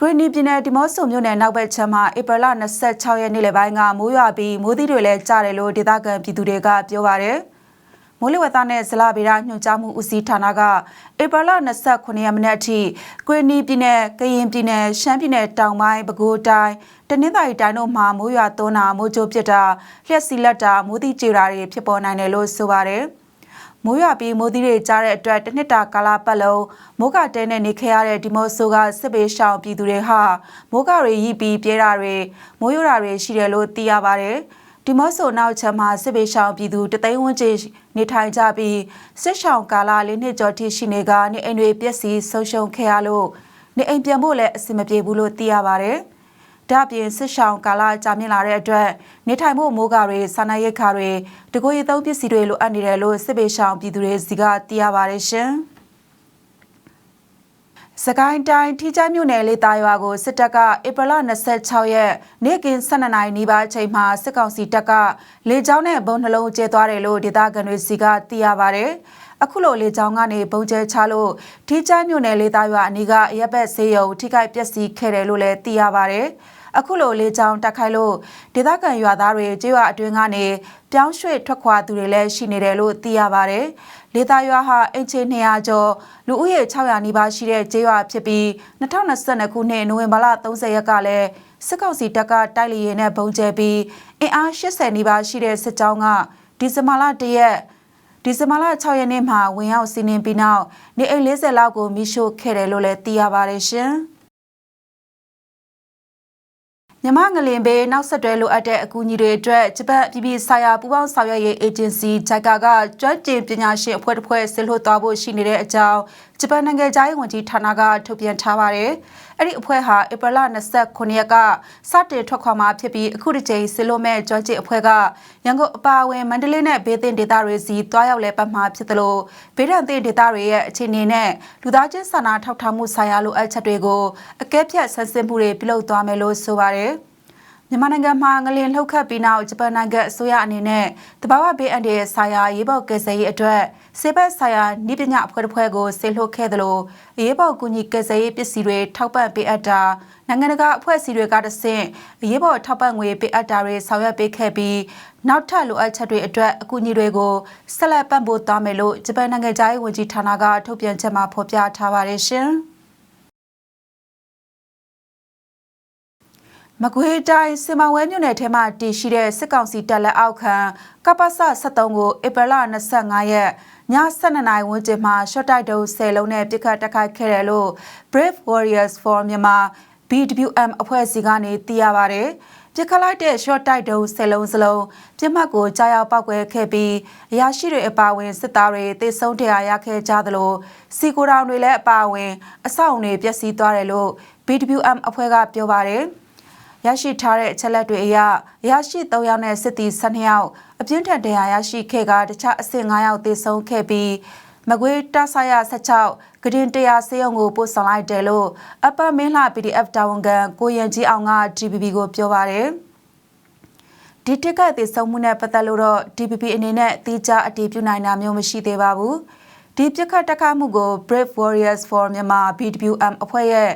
ဂရနီပြည်နယ်ဒီမော့ဆိုမြို့နယ်နောက်ဘက်ခြမ်းမှာဧပြီလ26ရက်နေ့လယ်ပိုင်းကမိုးရွာပြီးမိုးသီးတွေလည်းကျတယ်လို့ဒေသခံပြည်သူတွေကပြောပါတယ်။မိုးလေဝသနဲ့ဇလဗေဒညွှန်ကြားမှုဦးစီးဌာနကဧပြီလ29ရက်မနေ့အထိဂရနီပြည်နယ်ကရင်ပြည်နယ်ရှမ်းပြည်နယ်တောင်ပိုင်းပဲခူးတိုင်းတနင်္သာရီတိုင်းတို့မှာမိုးရွာသွန်းတာမိုးကြိုးပစ်တာလျှက်စီလက်တာမိုးသီးကြေတာတွေဖြစ်ပေါ်နိုင်တယ်လို့ဆိုပါတယ်။ မိုးရွာပြီးမိုးသီးတွေကြားတဲ့အတွက်တစ်နှစ်တာကာလပတ်လုံးမိုးကတဲနဲ့နေခဲ့ရတဲ့ဒီမော့ဆိုကစစ်ပေးရှောင်ပြည်သူတွေဟာမိုးကတွေရီးပြီးပြဲတာတွေမိုးရွာတွေရှိတယ်လို့သိရပါတယ်ဒီမော့ဆိုနောက်ချက်မှာစစ်ပေးရှောင်ပြည်သူတသိန်းဝန်းကျင်နေထိုင်ကြပြီးစစ်ရှောင်ကာလလေးနှစ်ကျော်ထိရှိနေကနေအိမ်တွေပျက်စီးဆုံးရှုံးခဲ့ရလို့နေအိမ်ပြန်ဖို့လည်းအဆင်မပြေဘူးလို့သိရပါတယ်။ ဒါ့အပြင်စစ်ဆောင်ကာလကြာမြင့်လာတဲ့အတွက်နေထိုင်မှုမိုးကာတွေစာနာရိတ်ခါတွေတကိုယ်ရည်သုံးပစ္စည်းတွေလိုအပ်နေတယ်လို့စစ်ပေးဆောင်ပြည်သူတွေစီကသိရပါတယ်ရှင်။စကိုင်းတိုင်းထိကြမြို့နယ်လေးတာရွာကိုစစ်တပ်ကဧပြီလ26ရက်နေ့ကင်း12နာရီနီးပါးအချိန်မှာစစ်ကောင်စီတပ်ကလေကြောင်းနဲ့ဘုံနှလုံးကျဲသွားတယ်လို့ဒေသခံတွေစီကသိရပါဗျ။အခုလိုလေကြောင်းကနေဘုံကျဲချလို့ထိကြမြို့နယ်လေးတာရွာအနီးကရပ်ဘက်ဆေးရုံထိခိုက်ပျက်စီးခဲ့တယ်လို့လည်းသိရပါဗျ။ အခုလိုလေကြောင်းတက်ခိုက်လို့ဒေသခံရွာသားတွေကျေးရွာအတွင်းကနေပြောင်းရွှေ့ထွက်ခွာသူတွေလည်းရှိနေတယ်လို့သိရပါတယ်။လေသားရွာဟာအင်ချေ200ကျော်လူဦးရေ600နီးပါးရှိတဲ့ကျေးရွာဖြစ်ပြီး2022ခုနှစ်နိုဝင်ဘာလ30ရက်ကလည်းစစ်ကောင်စီတပ်ကတိုက်လေရင်နဲ့ဘုံကျဲပြီးအင်အား80နီးပါးရှိတဲ့စစ်ကြောင်းကဒီဇင်ဘာလ1ရက်ဒီဇင်ဘာလ6ရက်နေ့မှာဝင်ရောက်စီးနင်းပြီးနောက်နေအိမ်40လောက်ကိုမိရှို့ခဲ့တယ်လို့လည်းသိရပါတယ်ရှင်။ မြမငလင်ဘေးနောက်ဆက်တွဲလိုအပ်တဲ့အကူအညီတွေအတွက်ဂျပန်ပြည်ပြည်ဆိုင်ရာပူးပေါင်းဆောင်ရွက်ရေးအေဂျင်စီ JICA ကကျွမ်းကျင်ပညာရှင်အဖွဲ့တစ်ဖွဲ့ဆင်းလို့သွားဖို့ရှိနေတဲ့အကြောင်းဂျပန်နိုင်ငံသားရေးဝန်ကြီးဌာနကထုတ်ပြန်ထားပါတယ်။အဲ့ဒီအဖွဲ့ဟာဧပြီလ29ရက်ကစတင်ထွက်ခွာမှာဖြစ်ပြီးအခုတစ်ချိန်ဆင်းလို့မဲ့ကျွမ်းကျင်အဖွဲ့ကရန်ကုန်အပါအဝင်မန္တလေးနဲ့ဘေးသင့်ဒေသတွေစီတွားရောက်လဲပတ်မှာဖြစ်တယ်လို့ဘေးဒဏ်သင့်ဒေသတွေရဲ့အခြေအနေနဲ့လူသားချင်းစာနာထောက်ထားမှုဆိုင်ရာလိုအပ်ချက်တွေကိုအကဲဖြတ်ဆန်းစစ်မှုတွေပြုလုပ်သွားမယ်လို့ဆိုပါတယ်။ မြန်မာနိုင်ငံမှာငလင်လှုပ်ခတ်ပြီးနောက်ဂျပန်နိုင်ငံအစိုးရအနေနဲ့တဘာဝဘေးအန္တရာယ်ဆိုင်ရာရေးပေါ်ကယ်ဆယ်ရေးအတွက်စေဘက်ဆိုင်ရာနှိပညာအဖွဲ့တစ်ဖွဲ့ကိုဆေလွှတ်ခဲ့သလိုရေးပေါ်ကူညီကယ်ဆယ်ရေးပစ္စည်းတွေထောက်ပံ့ပေးအပ်တာနိုင်ငံတကာအဖွဲ့အစည်းတွေကတဆင့်ရေးပေါ်ထောက်ပံ့ငွေပေးအပ်တာတွေဆောင်ရွက်ပေးခဲ့ပြီးနောက်ထပ်လိုအပ်ချက်တွေအတွက်အကူအညီတွေကိုဆက်လက်ပံ့ပိုးသွားမယ်လို့ဂျပန်နိုင်ငံသားရေးဝန်ကြီးဌာနကထုတ်ပြန်ချက်မှာဖော်ပြထားပါတယ်ရှင်။ မကွေးတိုင်းစင်မဝဲမြို့နယ်ထဲမှာတည်ရှိတဲ့စစ်ကောင်စီတပ်လက်အောက်ခံကပ္ပစ73ကိုဧပြီလ25ရက်ည7:00နာရီဝန်းကျင်မှာ short တိုက်တုံး10လုံးနဲ့ပြစ်ခတ်တိုက်ခိုက်ခဲ့တယ်လို့ Brave Warriors for Myanmar BWM အဖွဲ့အစည်းကနေသိရပါဗျ။ပြစ်ခတ်လိုက်တဲ့ short တိုက်တုံး10လုံးစလုံးပြစ်မှတ်ကိုကြားရောက်ပောက်ကွဲခဲ့ပြီးအရာရှိတွေအပါအဝင်စစ်သားတွေတေဆုံးတရားရခဲ့ကြသလိုစီကိုတောင်တွေလည်းအပါအဝင်အဆောက်အုံတွေပျက်စီးသွားတယ်လို့ BWM အဖွဲ့ကပြောပါတယ်။ ရရှိထားတဲ့အချက်လက်တွေအရရရှိ3ယောက်နဲ့စစ်သည်12ယောက်အပြင်းထန်တရားရရှိခဲ့ကတခြားအဆင့်9ယောက်သေဆုံးခဲ့ပြီးမကွေးတဆရ16ဂရင်တရားစေယုံကိုပို့ဆောင်လိုက်တယ်လို့အပမင်းလှ PDF တာဝန်ခံကိုရန်ကြီးအောင်က DPP ကိုပြောပါတယ်ဒီတစ်ကတ်သေဆုံးမှုနဲ့ပတ်သက်လို့တော့ DPP အနေနဲ့အတိအကျအတည်ပြုနိုင်တာမျိုးမရှိသေးပါဘူးဒီပြစ်ခတ်တက်ခတ်မှုကို Brave Warriors for Myanmar BWM အဖွဲ့ရဲ့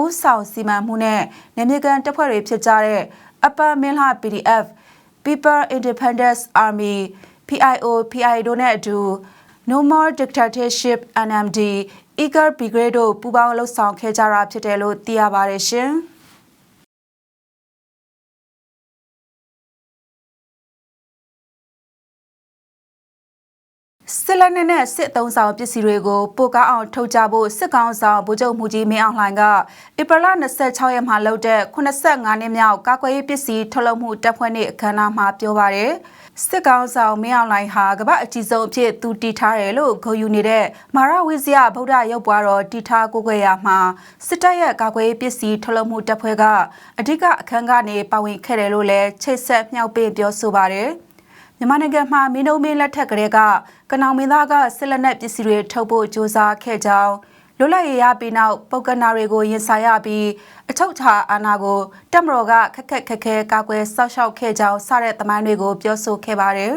ဦးဆောင်စီမံမှုနဲ့နေမြေကန်တပ်ဖွဲ့တွေဖြစ်ကြတဲ့ Upper Minla PDF People Independence Army PIO PI တို့နဲ့အတူ No More Dictatorship NMD Eager Brigade တို့ပူးပေါင်းလှုပ်ဆောင်ခဲ့ကြတာဖြစ်တယ်လို့သိရပါတယ်ရှင်။ စစ်လက်နက်နဲ့စစ်သုံးဆောင်ပစ္စည်းတွေကိုပိုကောင်းအောင်ထုတ်ကြဖို့စစ်ကောင်ဆောင်ဗိုလ်ချုပ်မှုကြီးမင်းအောင်လှိုင်ကဧပြီလ26ရက်မှာလုပ်တဲ့85နှစ်မြောက်ကာကွယ်ရေးပစ္စည်းထုတ်လုပ်မှုတပ်ဖွဲ့နေ့အခမ်းအနားမှာပြောပါရယ်စစ်ကောင်ဆောင်မင်းအောင်လှိုင်ဟာကမ္ဘာအကြီးဆုံးအဖြစ်သူတည်ထားတယ်လို့ဂုဏ်ယူနေတဲ့မာရဝိဇယဗုဒ္ဓရုပ်ပွားတော်တည်ထားကိုယ်ွယ်ရာမှာစစ်တပ်ရဲ့ကာကွယ်ရေးပစ္စည်းထုတ်လုပ်မှုတပ်ဖွဲ့ကအဓိကအခမ်းကနေပါဝင်ခဲ့တယ်လို့လည်းချိတ်ဆက်မြောက်ပင်ပြောဆိုပါတယ်။ မြန်မာနိုင်ငံမှာမင်းတို့မင်းလက်ထက်ကလေးကကနောင်မင်းသားကစစ်လက်နက်ပစ္စည်းတွေထုတ်ဖို့ကြိုးစားခဲ့ကြောင်းလွတ်လပ်ရေးရပြီးနောက်ပုတ်ကနာတွေကိုရင်ဆိုင်ရပြီးအချုပ်ချာအာဏာကိုတက်မတော်ကခက်ခက်ခက်ခဲကာကွယ်ဆောက်ရှောက်ခဲ့ကြောင်းစတဲ့သမိုင်းတွေကိုပြောဆိုခဲ့ပါတယ်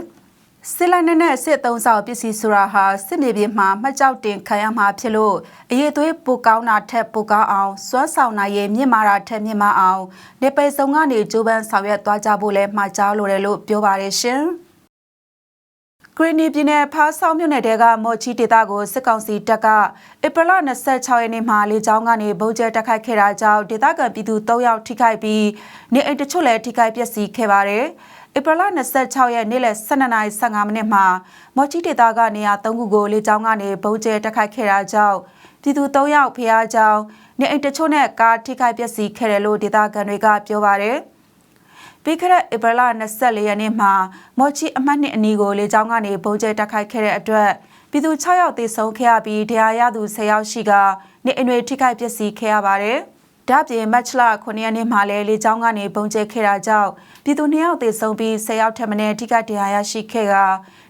စစ်လက်နက်နဲ့စစ်သုံးဆောင်ပစ္စည်းဆိုတာဟာစစ်မြေပြင်မှာမှတ်ကြောက်တင်ခံရမှာဖြစ်လို့အရေးသွေးပိုကောင်းတာထက်ပိုကောင်းအောင်စွမ်းဆောင်နိုင်ရင်မြင့်မာတာထက်မြင့်မာအောင်နေပေစုံကနေကြိုးပမ်းဆောင်ရွက်သွားကြဖို့လဲမှာကြားလိုတယ်လို့ပြောပါတယ်ရှင်။ ဂရီနီပြည်နယ်ဖားဆောင်မြို့နယ်တဲကမော်ချီဒေတာကိုစစ်ကောင်စီတပ်ကဧပြီလ26ရက်နေ့မှာလေကြောင်းကနေဗုံးကျဲတိုက်ခိုက်ခဲ့တာကြောင့်ဒေသခံပြည်သူ3ယောက်ထိခိုက်ပြီးနေအိမ်တချို့လည်းထိခိုက်ပျက်စီးခဲ့ပါတယ်။ဧပြီလ26ရက်နေ့လယ်12:15မိနစ်မှာမော်ချီဒေတာကနေရာ3ခုကိုလေကြောင်းကနေပုံကျဲတက်ခိုက်ခဲ့တာကြောင့်ပြည်သူ3ယောက်ဖျားကြောင်းနေအိမ်တချို့နဲ့ကားထိခိုက်ပျက်စီးခဲ့တယ်လို့ဒေတာကန်တွေကပြောပါတယ်။ ပြီးခဲ့တဲ့ဧပြီလ24ရက်နေ့မှာမော်ချီအမှတ်နှစ်အနီးကိုလေကြောင်းကနေပုံကျဲတက်ခိုက်ခဲ့တဲ့အတွက်ပြည်သူ6ယောက်သေဆုံးခဲ့ရပြီးတရားရသူ10ယောက်ရှိကနေအိမ်တွေထိခိုက်ပျက်စီးခဲ့ရပါတယ်။ဒါပြင်မတ်ချလာ9ရက်နေ့မှာလည်းလေကြောင်းကနေပုံကျဲခဲ့တာကြောင့်ပြည်သူ2ယောက်သေဆုံးပြီး10ယောက်ထပ်မံထိခိုက်ဒဏ်ရာရရှိခဲ့က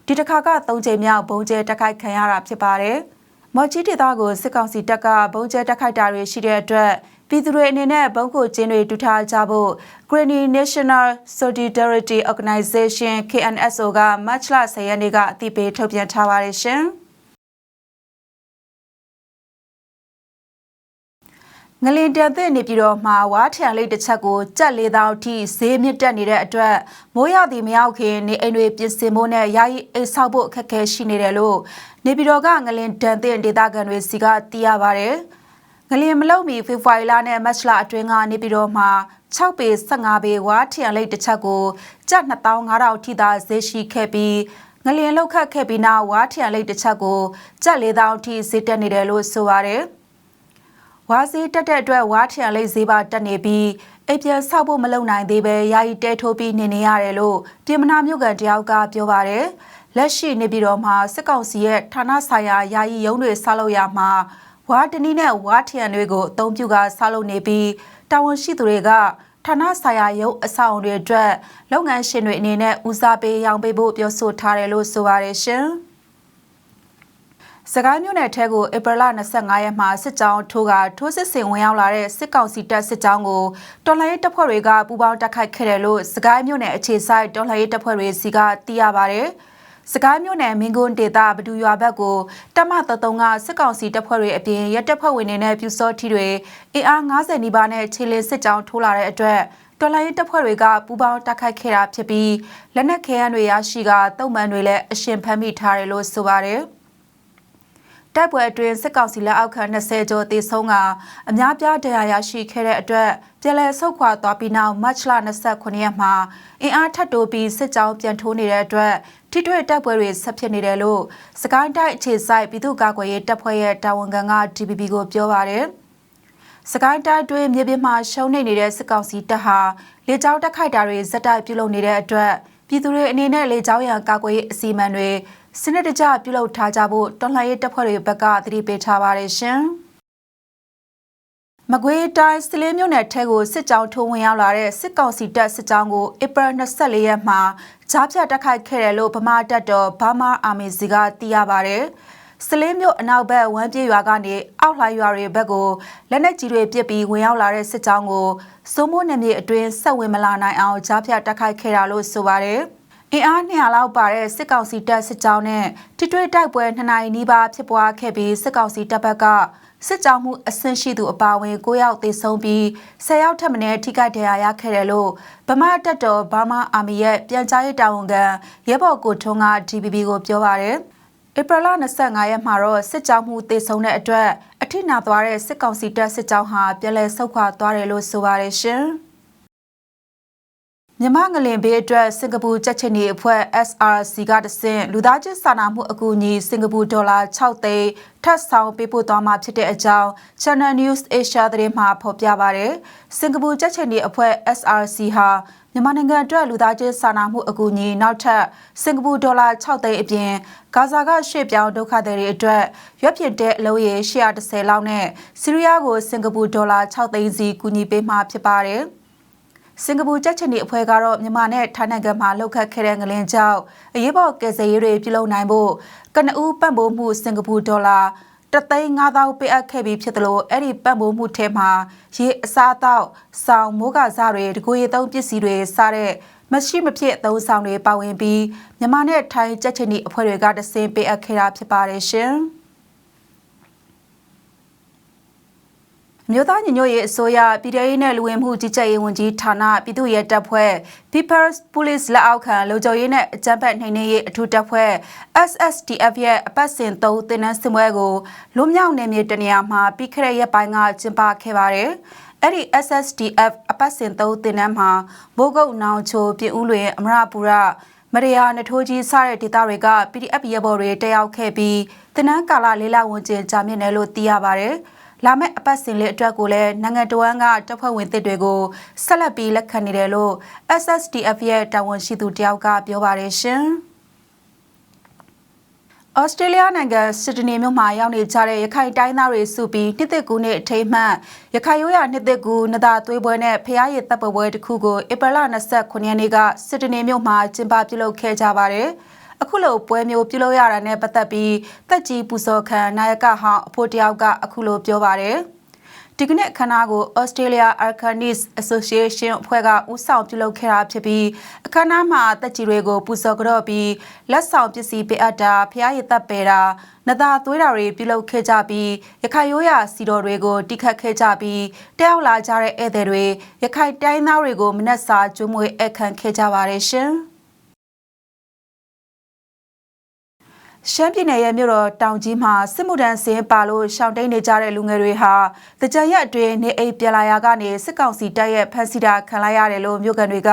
ဒီတစ်ခါက3ကြိမ်မြောက်ပုံကျဲတက်ခိုက်ခံရတာဖြစ်ပါတယ်။မော်ချီဒေသကိုစစ်ကောင်စီတပ်ကပုံကျဲတက်ခိုက်တာတွေရှိတဲ့အတွက် ပြည်သူတွေအနေနဲ့ဘုံကိုကျင်းတွေတူထားကြဖို့ Granny National Solidarity Organization KNSO ကမတ်လ10ရက်နေ့ကအသိပေးထုတ်ပြန်ထားပါတယ်ရှင်။ငလင်တန်တဲ့နေပြည်တော်မှာဝါထံလေးတစ်ချက်ကိုကြက်လေးတောင်ထိဈေးမြင့်တက်နေတဲ့အတွက်မိုးရသည်မရောက်ခင်နေအိမ်တွေပြင်ဆင်ဖို့နဲ့ယာယီအိမ်ဆောက်ဖို့အခက်အခဲရှိနေတယ်လို့နေပြည်တော်ကငလင်တန်တဲ့ဒေသခံတွေစီကသိရပါတယ်။ ငလင်မလုံမီဖေဖော်ဝါရီလနဲ့မတ်လအတွင်းကနေပြည်တော်မှာ6ပေ15ပေဝါထံလေးတစ်ချက်ကိုကြက်2500ထိသာဈေးရှိခဲ့ပြီးငလျင်လောက်ခတ်ခဲ့ပြီးနောက်ဝါထရန်လိတ်တစ်ချက်ကိုကြက်၄000အထိဈေးတက်နေတယ်လို့ဆိုပါတယ်။ဝါစီတက်တဲ့အတွက်ဝါထရန်လေးဈေးပါတက်နေပြီးအိပ်ပြန်ဆောက်ဖို့မလုံနိုင်သေးပဲယာယီတဲထိုးပြီးနေနေရတယ်လို့တင်မနာမြို့ကန်တယောက်ကပြောပါတယ်လက်ရှိနေပြည်တော်မှာစစ်ကောင်စီရဲ့ဌာနဆိုင်ရာယာယီရုံးတွေဆောက်လုပ်ရမှာ ဝါတနီနဲ့ဝါထရန်တွေကိုအသုံးပြုကဆောက်လုပ်နေပြီးတာဝန်ရှိသူတွေကဌာနဆိုင်ရာရုံးအဆောက်အုံတွေအတွက်လုပ်ငန်းရှင်တွေအနေနဲ့ဦးစားပေးရောင်းပေးဖို့ပြောဆိုထားတယ်လို့ဆိုပါတယ်ရှင်။စကိုင်းမြို့နယ်ထဲကိုဧပြီလ25ရက်မှာစစ်ကြောင်းထိုးကထိုးစစ်ဆင်ဝင်ရောက်လာတဲ့စစ်ကောင်စီတပ်စစ်ကြောင်းကိုတော်လှန်ရေးတပ်ဖွဲ့တွေကပူးပေါင်းတိုက်ခိုက်ခဲ့တယ်လို့စကိုင်းမြို့နယ်အခြေစိုက်တော်လှန်ရေးတပ်ဖွဲ့တွေစီကသိရပါဗျ။ စကိုင်းမြို့နယ်မင်းကွန်းဒေသဘဒူရွာဘက်ကိုတမတတုံးကစစ်ကောင်စီတပ်ဖွဲ့တွေအပြင်ရဲတပ်ဖွဲ့ဝင်တွေနဲ့ပြူစောထီတွေအင်အား90နီးပါးနဲ့ခြေလင်းစစ်ကြောင်းထိုးလာတဲ့အတွက်တော်လိုင်းတပ်ဖွဲ့တွေကပူးပေါင်းတိုက်ခိုက်ခဲ့တာဖြစ်ပြီးလက်နက်ခဲယမ်းတွေရရှိကတုံ့ပန်တွေလည်းအရှင်ဖမ်းမိထားတယ်လို့ဆိုပါတယ်။ တိုက်ပွဲအတွင်းစစ်ကောင်စီလက်အောက်ခံ20ကျော်သေဆုံးကအများပြားဒဏ်ရာရရှိခဲ့တဲ့အတွက်ပြည်လဲဆုတ်ခွာသွားပြီးနောက်မတ်လ29ရက်မှာအင်အားထပ်တိုးပြီးစစ်ကြောင်းပြန်ထိုးနေတဲ့အတွက်ထိတွေ့တိုက်ပွဲတွေဆက်ဖြစ်နေတယ်လို့စကိုင်းတိုင်းအခြေစိုက်ပြည်သူ့ကာကွယ်ရေးတပ်ဖွဲ့ရဲ့တာဝန်ခံက DPP ကိုပြောပါတယ်။စကိုင်းတိုင်းတွင်းမြေပြင်မှာရှုံးနေနေတဲ့စစ်ကောင်စီတပ်ဟာလေကြောင်းတက်ခိုက်တာတွေဇက်တိုက်ပြုလုပ်နေတဲ့အတွက်ပြည်သူတွေအနေနဲ့လေကြောင်းရန်ကာကွယ်ရေးအစီအမံတွေ စနစ်တကျပြုလုပ်ထားကြဖို့တော်လှန်ရေးတပ်ဖွဲ့တွေဘက်ကသတိပေးထားပါတယ်ရှင်။မကွေးတိုင်းစလင်းမြို့နယ်ထဲကိုစစ်ကြောင်းထိုးဝင်ရောက်လာတဲ့စစ်ကောင်စီတပ်စစ်ကြောင်းကိုဧပြီ24ရက်မှာကြားဖြတ်တိုက်ခိုက်ခဲ့တယ်လို့ဗမာတပ်တော်ဘာမာအာမီစီကသိရပါတယ်။စလင်းမြို့အနောက်ဘက်ဝမ်းပြေးရွာကနေအောက်လှိုင်းရွာတွေဘက်ကိုလက်နက်ကြီးတွေပစ်ပြီးဝင်ရောက်လာတဲ့စစ်ကြောင်းကိုစိုးမိုးနယ်မြေအတွင်းဆက်ဝင်မလာနိုင်အောင်ကြားဖြတ်တိုက်ခိုက်ခဲ့တာလို့ဆိုပါတယ်။ အင်အား200လောက်ပါတဲ့စစ်ကောင်စီတပ်စစ်ကြောင်းနဲ့ထိတွေ့တိုက်ပွဲ2နိုင်နီးပါးဖြစ်ပွားခဲ့ပြီးစစ်ကောင်စီတပ်ဘက်ကစစ်ကြောင်းမှုအဆင့်ရှိသူအပါအဝင်9ယောက်သေဆုံးပြီး10ယောက်ထပ်မံထိခိုက်ဒဏ်ရာရခဲ့တယ်လို့ဗမာတပ်တော်ဘာမာအာမီရဲ့ပြန်ကြားရေးတာဝန်ခံရဲဘော်ကိုထွန်းက DPP ကိုပြောပါရယ်ဧပြီလ25ရက်မှာတော့စစ်ကြောင်းမှုသေဆုံးတဲ့အတွက်အထိနာသွားတဲ့စစ်ကောင်စီတပ်စစ်ကြောင်းဟာပြည်လဲဆုတ်ခွာသွားတယ်လို့ဆိုပါတယ်ရှင်။ မြမငလင်ဘေးအတွက်စင်ကာပူကြက်ချင်နေအဖွဲ့ SRC ကတဆင့်လူသားချင်းစာနာမှုအကူအညီစင်ကာပူဒေါ်လာ6သိန်းထပ်ဆောင်ပေးပို့သွားမှာဖြစ်တဲ့အကြောင်း Channel News Asia သတင်းမှာဖော်ပြပါရယ်စင်ကာပူကြက်ချင်နေအဖွဲ့ SRC ဟာမြန်မာနိုင်ငံအတွက်လူသားချင်းစာနာမှုအကူအညီနောက်ထပ်စင်ကာပူဒေါ်လာ6သိန်းအပြင်ဂါဇာကရွှေ့ပြောင်းဒုက္ခသည်တွေအတွက်ရွက်ပြစ်တဲ့အလုံးရေ130လောက်နဲ့ဆီးရီးယားကိုစင်ကာပူဒေါ်လာ6သိန်းစီကူညီပေးမှာဖြစ်ပါတယ်။ စင်ကာပူကြက်ချင်ဒီအဖွဲ့ကတော့မြန်မာနဲ့ထိုင်းနိုင်ငံမှာလှုပ်ခတ်ခဲ့တဲ့ငလင်ကြောင့်အရေးပေါ်ကယ်ဆယ်ရေးတွေပြုလုပ်နိုင်ဖို့ကနဦးပံ့ပိုးမှုစင်ကာပူဒေါ်လာတသိန်း9000ပေးအပ်ခဲ့ပြီးဖြစ်တယ်လို့အဲ့ဒီပံ့ပိုးမှုထဲမှာရေအစားအသောက်စောင်မိုးကစားတွေတကူရီသုံးပစ္စည်းတွေစားတဲ့မရှိမဖြစ်အသုံးဆောင်တွေပါဝင်ပြီးမြန်မာနဲ့ထိုင်းကြက်ချင်ဒီအဖွဲ့တွေကတစင်ပေးအပ်ခဲ့တာဖြစ်ပါတယ်ရှင်။ မြို့သားညီညွတ်ရေးအစိုးရပြည်ထောင်ရေးနဲ့လူဝင်မှုကြီးကြပ်ရေးဝန်ကြီးဌာနပြည်သူ့ရဲတပ်ဖွဲ့ People's Police လက်အောက်ခံလုံခြုံရေးနဲ့အကြမ်းဖက်နှိမ်နင်းရေးအထူးတပ်ဖွဲ့ SSTF ရဲ့အပတ်စဉ်3တင်နန်းစင်ပွဲကိုလွမြောက်နယ်မြေတနေရာမှာပြီးခဲ့တဲ့ရက်ပိုင်းကကျင်းပခဲ့ပါတယ်။အဲ့ဒီ SSTF အပတ်စဉ်3တင်နန်းမှာမိုးကုတ်နောင်ချိုပြည်ဦးလွင်အမရပူရမရယာနထိုးကြီးစတဲ့ဒေသတွေက PDF ရဲဘော်တွေတက်ရောက်ခဲ့ပြီးတင်နန်းကာလလေးလဝန်ကျင်ကြာမြင့်တယ်လို့သိရပါတယ်။ လာမယ့်အပတ်စဉ်လေးအတွက်ကိုလည်းနိုင်ငံတော်ဝန်ကတပ်ဖွဲ့ဝင်သစ်တွေကိုဆက်လက်ပြီးလက်ခံနေတယ်လို့ SSDF ရဲ့တာဝန်ရှိသူတယောက်ကပြောပါတယ်ရှင်။ဩစတြေးလျနိုင်ငံစစ်ဒနီမြို့မှာရောက်နေကြတဲ့ရခိုင်တိုင်းသားတွေစုပြီးနှစ်သက်ကူနဲ့အထိမ်းမှန်ရခိုင်ရိုးရာနှစ်သက်ကူနဒါသွေးပွဲနဲ့ဖျားရည်တပ်ပွဲတစ်ခုကိုဧပြီလ29ရက်နေ့ကစစ်ဒနီမြို့မှာကျင်းပပြုလုပ်ခဲ့ကြပါတယ်။ အခုလိုပွဲမျိုးပြုလုပ်ရတာနဲ့ပတ်သက်ပြီးတက်ကြီးပူဇော်ခံနာယကဟောင်းအဖို့တယောက်ကအခုလိုပြောပါတယ်ဒီကနေ့အခမ်းအနားကို Australia Arcanist Association အဖွဲ့ကဦးဆောင်ပြုလုပ်ခဲ့တာဖြစ်ပြီးအခမ်းအနားမှာတက်ကြီးတွေကိုပူဇော်ကြော့ပြီးလက်ဆောင်ပစ္စည်းပေးအပ်တာဖျားရည်သက်ပေတာနသာသွေးတာတွေပြုလုပ်ခဲ့ကြပြီးရခိုင်ရိုးရာစီတော်တွေကိုတိခတ်ခဲ့ကြပြီးတယောက်လာကြတဲ့ဧည့်သည်တွေရခိုင်တိုင်းသားတွေကိုမနက်စာကျွေးမွေးအခမ်းခဲ့ကြပါတယ်ရှင်။ ရှမ်းပြည်နယ်ရဲ့မြို့တော်တောင်ကြီးမှာစစ်မှုထမ်းစင်းပါလို့ရှောင်တိန်နေကြတဲ့လူငယ်တွေဟာတကြရက်အတွင်းနေအိမ်ပြန်လာရာကနေစစ်ကောင်စီတပ်ရဲ့ဖမ်းဆီးတာခံလိုက်ရတယ်လို့မြို့ကန်တွေက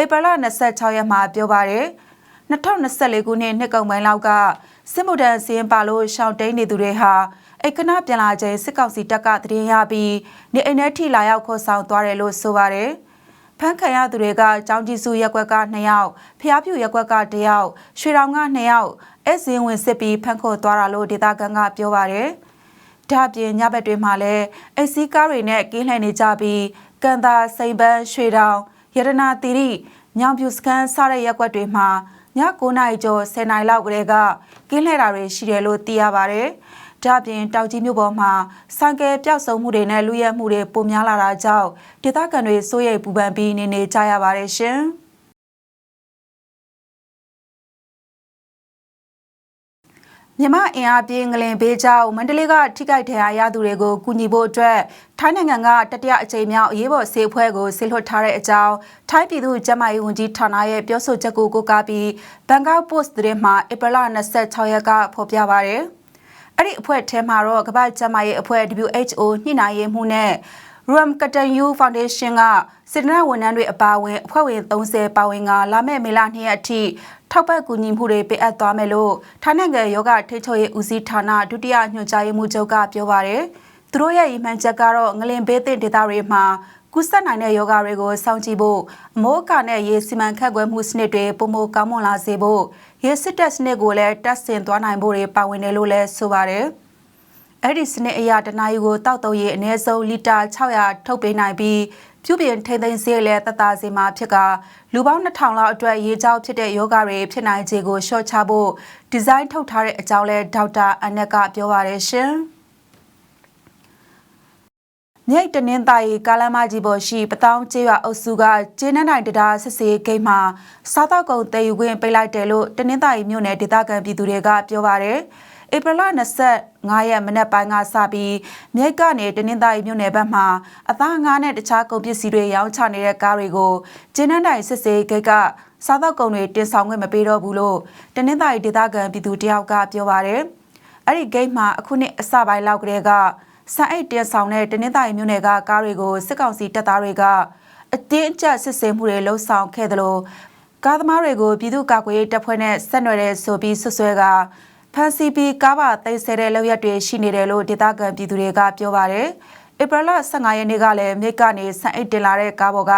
ဧပြီလ26ရက်မှာပြောပါတယ်2024ခုနှစ်နှစ်ကုန်ပိုင်းလောက်ကစစ်မှုထမ်းစင်းပါလို့ရှောင်တိန်နေသူတွေဟာအိတ်ကနပြန်လာချိန်စစ်ကောင်စီတပ်ကတရင်ရပြီးနေအိမ်ထဲထိလာရောက်ခေါ်ဆောင်သွားတယ်လို့ဆိုပါတယ်။ဖမ်းခံရသူတွေကကျောင်းကြီးစုရက်ကွက်က2ယောက်ဖျားပြူရက်ကွက်က1ယောက်ရွှေတောင်က2ယောက် အဲစင်းဝင်စစ်ပြီးဖမ်းခေါ်သွားတာလို့ဒေသခံကပြောပါတယ်။ဒါပြင်ညဘက်တွေမှာလည်းအစီကားတွေနဲ့ကင်းလှည့်နေကြပြီးကန်သာစိန်ပန်းရွှေတောင်ရတနာတီရီညောင်ပြူစကန်စတဲ့ရက်ကွက်တွေမှာည9နာရီကျော်10နာရီလောက်ကလေးကကင်းလှည့်တာတွေရှိတယ်လို့သိရပါတယ်။ဒါပြင်တောက်ကြီးမြို့ပေါ်မှာစံကဲပျောက်ဆုံးမှုတွေနဲ့လူရဲမှုတွေပိုများလာတာကြောင့်ဒေသခံတွေစိုးရိမ်ပူပန်ပြီးနေနေကြရပါတယ်ရှင်။ မြမအင်အားပြင်းငလင်ဘေးကြောင့်မန္တလေးကထိခိုက်ဒဏ်ရာရသူတွေကိုကူညီဖို့အတွက်ထိုင်းနိုင်ငံကတတိယအကြိမ်မြောက်အရေးပေါ်ဆေးဖွဲ့ကိုဆေးလွှတ်ထားတဲ့အကြောင်းထိုင်းပြည်သူ့ကျန်းမာရေးဝန်ကြီးဌာနရဲ့ပြောဆိုချက်ကိုကိုးကားပြီးဘန်ကောက်ပို့စ်သတင်းမှာဧပြီလ26ရက်ကဖော်ပြပါရယ်။အဲ့ဒီအဖွဲ့ထဲမှာတော့ကမ္ဘာ့ကျန်းမာရေးအဖွဲ့ WHO ညှိနှိုင်းရေးမှူးနဲ့ Ram Katayu Foundation ကစစ်တပ်ဝန်ထမ်းတွေအပါအဝင်အဖွဲ့ဝင်30ပါဝင်ကလာမယ့်မေလ2ရက်အထိ ထောက်ပံ့ကူညီမှုတွေပေးအပ်သွားမယ်လို့ထိုင်းနိုင်ငံယောဂထိချုပ်ရေးဦးစီးဌာနဒုတိယညွှန်ကြားရေးမှူးချုပ်ကပြောပါရယ်သူတို့ရဲ့ရည်မှန်းချက်ကတော့ငလင်ဘေးသင့်ဒေသတွေမှာကူးစက်နိုင်တဲ့ယောဂတွေကိုစောင့်ကြည့်ဖို့အမိုးအကာနဲ့ရေစီမံခန့်ခွဲမှုစနစ်တွေပုံမကောင်းမွန်လာစေဖို့ရေစစ်တက်စနစ်ကိုလည်းတက်ဆင်သွားနိုင်ဖို့တွေပါဝင်တယ်လို့လည်းဆိုပါတယ်။အဲ့ဒီစနစ်အရတနာယူကိုတောက်တုံးရေအနည်းဆုံးလီတာ600ထုတ်ပေးနိုင်ပြီး ပြုပြင်ထိန်းသိမ်းစေလဲတတစေမှာဖြစ်ကလူပေါင်း2000လောက်အတွက်ရေကြောက်ဖြစ်တဲ့ယောဂတွေဖြစ်နိုင်ခြေကိုရှော့ချဖို့ဒီဇိုင်းထုတ်ထားတဲ့အကြောင်းလဲဒေါက်တာအန်နက်ကပြောပါရရှင်။မြိတ်တနင်္သာရီကားလမ်းမကြီးပေါ်ရှိပတောင်းကျေးရွာအုပ်စုကကျေးနန်းနိုင်တရားစစ်စေးဂိတ်မှာစားတောက်ကုန်တည်ယူခွင့်ပိတ်လိုက်တယ်လို့တနင်္သာရီမြို့နယ်ဒေသခံပြည်သူတွေကပြောပါရယ်ဧပြီလ 25ရက်မနက်ပိုင်းကစပြီးမြိတ်ကနေတနင်္သာရီမြို့နယ်ဘက်မှာအသားငါးနဲ့တခြားကုန်ပစ္စည်းတွေရောင်းချနေတဲ့ကားတွေကိုကျေးနန်းနိုင်စစ်စေးဂိတ်ကစားတောက်ကုန်တွေတင်ဆောင်ခွင့်မပေးတော့ဘူးလို့တနင်္သာရီဒေသခံပြည်သူတယောက်ကပြောပါရယ်အဲ့ဒီဂိတ်မှာအခုနှစ်အစပိုင်းလောက်ကတည်းကစံအိတ်တင်ဆောင်တဲ့တနင်္သာရီမြို့နယ်ကကားတွေကိုစစ်ကောင်စီတပ်သားတွေကအတင်းအကျပ်စစ်ဆေးမှုတွေလှုံ့ဆော်ခဲ့သလိုကားသမားတွေကိုပြည်သူ့ကာကွယ်ရေးတပ်ဖွဲ့နဲ့ဆက်နွယ်တဲ့ဆိုပြီးဆွဆွဲက ဖန်စီပီကားပါသိမ်းဆဲတဲ့လောက်ရက်တွေရှိနေတယ်လို့ဒေသခံပြည်သူတွေကပြောပါတယ်ဧပြီလ15ရက်နေ့ကလည်းမြိတ်ကနေဆန်အိတ်တင်လာတဲ့ကားပေါ်က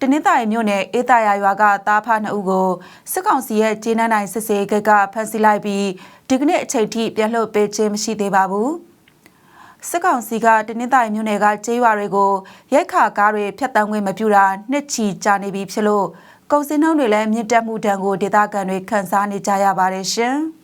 တနင်္သာရီမြို့နယ်အေးတာယာရွာကတားဖနှစ်ဦးကိုစစ်ကောင်စီရဲ့ကျေးနန်းနိုင်စစ်စေးဂိတ်ကဖမ်းဆီးလိုက်ပြီးဒီကနေ့အချိန်ထိပြန်လွှတ်ပေးခြင်းမရှိသေးပါဘူး။စစ်ကောင်စီကတနင်္သာရီမြို့နယ်ကကျေးရွာတွေကိုရိုက်ခါကားတွေဖျက်တမ်းခွင့်မပြုတာနှစ်ချီကြာနေပြီဖြစ်လို့ကုန်စည်နှုန်းတွေလည်းမြင့်တက်မှုတန်ကိုဒေသခံတွေခန်းစားနေကြရပါတယ်ရှင်။